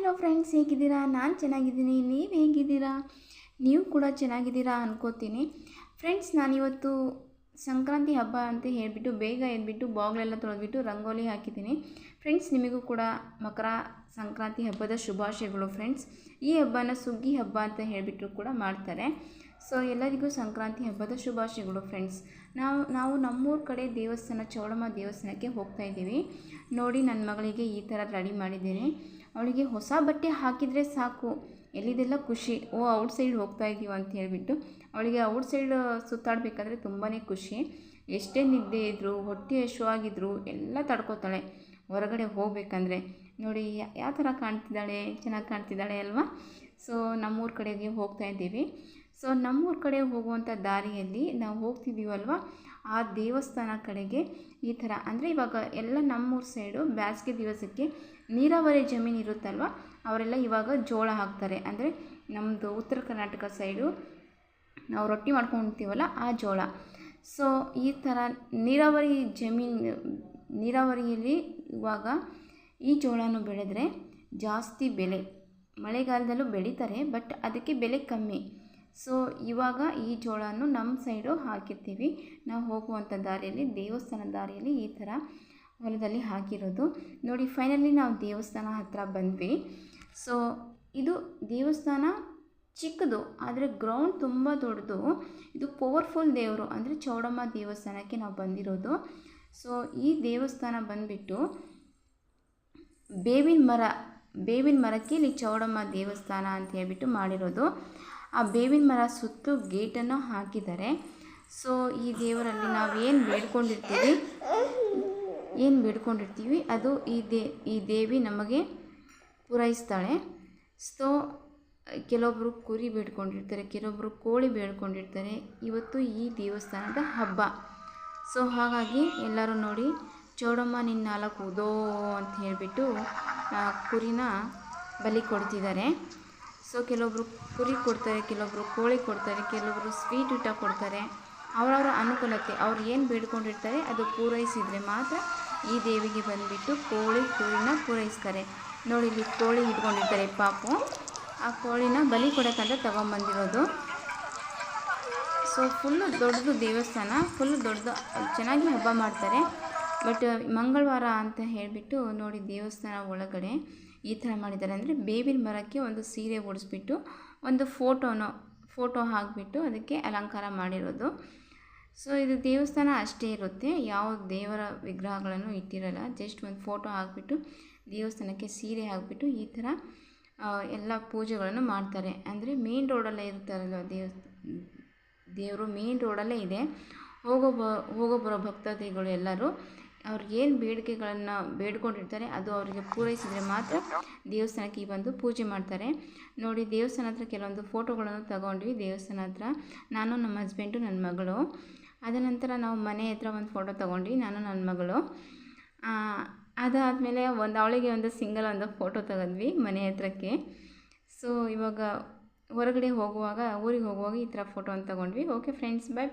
Hello friends ಹೇಗಿದ್ದೀರಾ? ನಾನು ಚೆನ್ನಾಗಿದ್ದೀನಿ. ನೀವು ಹೇಗಿದ್ದೀರಾ? ನೀವು ಕೂಡ ಚೆನ್ನಾಗಿದ್ದೀರಾ ಅನ್ಕೋತೀನಿ. ಫ್ರೆಂಡ್ಸ್ ನಾನಿವತ್ತು ಸಂಕ್ರಾಂತಿ ಹಬ್ಬ ಅಂತ ಹೇಳಿಬಿಟ್ಟು ಬೇಗ ಎದ್ಬಿಟ್ಟು ಬಾಗಿಲೆಲ್ಲ ತೊಳೆದ್ಬಿಟ್ಟು ರಂಗೋಲಿ ಹಾಕಿದ್ದೀನಿ. ಫ್ರೆಂಡ್ಸ್ ನಿಮಗೂ ಕೂಡ ಮಕರ ಸಂಕ್ರಾಂತಿ ಹಬ್ಬದ ಶುಭಾಶಯಗಳು ಫ್ರೆಂಡ್ಸ್ ಈ ಹಬ್ಬನ ಸುಗ್ಗಿ ಹಬ್ಬ ಅಂತ ಹೇಳಿಬಿಟ್ಟು ಕೂಡ ಮಾಡ್ತಾರೆ. ಸೊ ಎಲ್ಲರಿಗೂ ಸಂಕ್ರಾಂತಿ ಹಬ್ಬದ ಶುಭಾಶಯಗಳು ಫ್ರೆಂಡ್ಸ್ ನಾವು ನಾವು ನಮ್ಮೂರ ಕಡೆ ದೇವಸ್ಥಾನ, ಚೌಡಮ್ಮ ದೇವಸ್ಥಾನಕ್ಕೆ ಹೋಗ್ತಾ ಇದ್ದೀವಿ. ನೋಡಿ ನನ್ನ ಮಗಳಿಗೆ ಈ ಥರ ರೆಡಿ ಮಾಡಿದ್ದೀನಿ. ಅವಳಿಗೆ ಹೊಸ ಬಟ್ಟೆ ಹಾಕಿದರೆ ಸಾಕು. ಎಲ್ಲಿದೆಲ್ಲ ಖುಷಿ, ಓ, ಔಟ್ ಸೈಡ್ ಹೋಗ್ತಾ ಇದ್ದೀವಿ ಅಂತ ಹೇಳಿಬಿಟ್ಟು ಅವಳಿಗೆ ಔಟ್ ಸೈಡ್ ಸುತ್ತಾಡಬೇಕಾದ್ರೆ ತುಂಬಾ ಖುಷಿ. ಎಷ್ಟೇ ನಿದ್ದೆ ಇದ್ದರೂ ಹೊಟ್ಟೆ ಹಶುವಾಗಿದ್ರು ಎಲ್ಲ ತಡ್ಕೋತಾಳೆ. ಹೊರಗಡೆ ಹೋಗ್ಬೇಕಂದ್ರೆ ನೋಡಿ ಯಾವ ಥರ ಕಾಣ್ತಿದ್ದಾಳೆ? ಚೆನ್ನಾಗಿ ಕಾಣ್ತಿದ್ದಾಳೆ ಅಲ್ವಾ? ಸೊ, ನಮ್ಮೂರ ಕಡೆಗೆ ಹೋಗ್ತಾ ಇದ್ದೀವಿ. ಸೊ, ನಮ್ಮೂರ ಕಡೆ ಹೋಗುವಂಥ ದಾರಿಯಲ್ಲಿ ನಾವು ಹೋಗ್ತಿದ್ದೀವಲ್ವ? ಆ ದೇವಸ್ಥಾನ ಕಡೆಗೆ ಈ ಥರ ಅಂದರೆ ಇವಾಗ ಎಲ್ಲ ನಮ್ಮೂರ ಸೈಡು ಬ್ಯಾಸಿಗೆ ದಿವಸಕ್ಕೆ ನೀರಾವರಿ ಜಮೀನು ಇರುತ್ತಲ್ವ, ಅವರೆಲ್ಲ ಇವಾಗ ಜೋಳ ಹಾಕ್ತಾರೆ. ಅಂದರೆ ನಮ್ಮದು ಉತ್ತರ ಕರ್ನಾಟಕ ಸೈಡು ನಾವು ರೊಟ್ಟಿ ಮಾಡ್ಕೊಂಡು ಆ ಜೋಳ. ಸೊ ಈ ಥರ ನೀರಾವರಿ ಜಮೀನು, ನೀರಾವರಿಯಲ್ಲಿ ಇವಾಗ ಈ ಜೋಳನೂ ಬೆಳೆದರೆ ಜಾಸ್ತಿ ಬೆಲೆ, ಮಳೆಗಾಲದಲ್ಲೂ ಬೆಳೀತಾರೆ, ಬಟ್ ಅದಕ್ಕೆ ಬೆಲೆ ಕಮ್ಮಿ. ಸೊ ಇವಾಗ ಈ ಜೋಳನ ನಮ್ಮ ಸೈಡು ಹಾಕಿರ್ತೀವಿ. ನಾವು ಹೋಗುವಂಥ ದಾರಿಯಲ್ಲಿ, ದೇವಸ್ಥಾನ ದಾರಿಯಲ್ಲಿ ಈ ಥರ ಹೊಲದಲ್ಲಿ ಹಾಕಿರೋದು. ನೋಡಿ ಫೈನಲಿ ನಾವು ದೇವಸ್ಥಾನ ಹತ್ರ ಬಂದ್ವಿ. ಸೊ ಇದು ದೇವಸ್ಥಾನ ಚಿಕ್ಕದು, ಆದರೆ ಗ್ರೌಂಡ್ ತುಂಬ ದೊಡ್ಡದು. ಇದು ಪವರ್ಫುಲ್ ದೇವರು, ಅಂದರೆ ಚೌಡಮ್ಮ ದೇವಸ್ಥಾನಕ್ಕೆ ನಾವು ಬಂದಿರೋದು. ಸೊ ಈ ದೇವಸ್ಥಾನ ಬಂದುಬಿಟ್ಟು ಬೇವಿನ ಮರ ಬೇವಿನ ಮರಕ್ಕೆ ಇಲ್ಲಿ ಚೌಡಮ್ಮ ದೇವಸ್ಥಾನ ಅಂತ ಹೇಳ್ಬಿಟ್ಟು ಮಾಡಿರೋದು. ಆ ಬೇವಿನ ಮರ ಸುತ್ತು ಗೇಟನ್ನು ಹಾಕಿದ್ದಾರೆ. ಸೊ ಈ ದೇವರಲ್ಲಿ ನಾವು ಏನು ಬೇಡ್ಕೊಂಡಿರ್ತೀವಿ? ಏನು ಬೇಡ್ಕೊಂಡಿರ್ತೀವಿ? ಅದು ಈ ದೇ, ಈ ದೇವಿ ನಮಗೆ ಪೂರೈಸ್ತಾಳೆ. ಸೊ ಕೆಲವೊಬ್ಬರು ಕುರಿ ಬೇಡ್ಕೊಂಡಿರ್ತಾರೆ ಕೆಲವೊಬ್ಬರು ಕೋಳಿ ಬೇಡ್ಕೊಂಡಿರ್ತಾರೆ. ಇವತ್ತು ಈ ದೇವಸ್ಥಾನದ ಹಬ್ಬ. ಸೊ ಹಾಗಾಗಿ ಎಲ್ಲರೂ ನೋಡಿ ಚೌಡಮ್ಮ, ನಿನ್ನ ನಾಲ್ಕು ಉದೋ ಅಂತ ಹೇಳಿಬಿಟ್ಟು ಕುರಿನ ಬಲಿ ಕೊಡ್ತಿದ್ದಾರೆ. ಸೊ ಕೆಲವೊಬ್ಬರು ಕುರಿ ಕೊಡ್ತಾರೆ ಕೆಲವೊಬ್ಬರು ಕೋಳಿ ಕೊಡ್ತಾರೆ, ಕೆಲವೊಬ್ರು ಸ್ವೀಟ್ ಊಟ ಕೊಡ್ತಾರೆ. ಅವರವರ ಅನುಕೂಲತೆ, ಅವ್ರು ಏನು ಬೇಡ್ಕೊಂಡಿರ್ತಾರೆ ಅದು ಪೂರೈಸಿದರೆ ಮಾತ್ರ ಈ ದೇವಿಗೆ ಬಂದುಬಿಟ್ಟು ಕೋಳಿ ಕುರಿನ ಪೂರೈಸ್ತಾರೆ. ನೋಡಿ, ಇಲ್ಲಿ ಕೋಳಿ ಇಟ್ಕೊಂಡಿರ್ತಾರೆ ಪಾಪು. ಆ ಕೋಳಿನ ಬಲಿ ಕೊಡೋಕ್ಕಂತ ತೊಗೊಂಬಂದಿರೋದು. ಸೊ ಫುಲ್ಲು ದೊಡ್ಡದು ದೇವಸ್ಥಾನ ಫುಲ್ಲು ದೊಡ್ಡದು, ಚೆನ್ನಾಗಿ ಹಬ್ಬ ಮಾಡ್ತಾರೆ. ಬಟ್ ಮಂಗಳವಾರ ಅಂತ ಹೇಳಿಬಿಟ್ಟು ನೋಡಿ ದೇವಸ್ಥಾನ ಒಳಗಡೆ ಈ ಥರ ಮಾಡಿದ್ದಾರೆ. ಅಂದರೆ ಬೇವಿನ ಮರಕ್ಕೆ ಒಂದು ಸೀರೆ ಉಡಿಸ್ಬಿಟ್ಟು ಒಂದು ಫೋಟೋನ, ಫೋಟೋ ಹಾಕಿಬಿಟ್ಟು ಅದಕ್ಕೆ ಅಲಂಕಾರ ಮಾಡಿರೋದು. ಸೊ ಇದು ದೇವಸ್ಥಾನ ಅಷ್ಟೇ ಇರುತ್ತೆ. ಯಾವ ದೇವರ ವಿಗ್ರಹಗಳನ್ನು ಇಟ್ಟಿರಲ್ಲ, ಜಸ್ಟ್ ಒಂದು ಫೋಟೋ ಹಾಕಿಬಿಟ್ಟು ದೇವಸ್ಥಾನಕ್ಕೆ ಸೀರೆ ಹಾಕಿಬಿಟ್ಟು ಈ ಥರ ಎಲ್ಲ ಪೂಜೆಗಳನ್ನು ಮಾಡ್ತಾರೆ. ಅಂದರೆ ಮೇನ್ ರೋಡಲ್ಲೇ ಇರ್ತಾರಲ್ಲ ದೇವ ದೇವರು ಮೇನ್ ರೋಡಲ್ಲೇ ಇದೆ. ಹೋಗೋ ಬ, ಹೋಗೋ ಬರೋ ಭಕ್ತಾದಿಗಳು ಎಲ್ಲರೂ ಅವ್ರಿಗೆ ಏನು ಬೇಡಿಕೆಗಳನ್ನು ಬೇಡ್ಕೊಂಡಿರ್ತಾರೆ, ಅದು ಅವರಿಗೆ ಪೂರೈಸಿದರೆ ಮಾತ್ರ ದೇವಸ್ಥಾನಕ್ಕೆ ಬಂದು ಪೂಜೆ ಮಾಡ್ತಾರೆ. ನೋಡಿ, ದೇವಸ್ಥಾನ ಹತ್ರ ಕೆಲವೊಂದು ಫೋಟೋಗಳನ್ನು ತಗೊಂಡ್ವಿ. ದೇವಸ್ಥಾನ ಹತ್ರ ನಾನು, ನಮ್ಮ ಹಸ್ಬೆಂಡು ನನ್ನ ಮಗಳು. ಅದ ನಂತರ ನಾವು ಮನೆ ಹತ್ರ ಒಂದು ಫೋಟೋ ತಗೊಂಡ್ವಿ, ನಾನು, ನನ್ನ ಮಗಳು. ಅದಾದಮೇಲೆ ಒಂದು ಅವಳಿಗೆ ಒಂದು ಸಿಂಗಲ್ ಒಂದು ಫೋಟೋ ತೆಗೆದ್ವಿ ಮನೆ ಹತ್ರಕ್ಕೆ. ಸೊ ಇವಾಗ ಹೊರಗಡೆ ಹೋಗುವಾಗ, ಊರಿಗೆ ಹೋಗುವಾಗ ಈ ಥರ ಫೋಟೋನ ತಗೊಂಡ್ವಿ. ಓಕೆ ಫ್ರೆಂಡ್ಸ್ ಬಾಯ್ ಬಾಯ್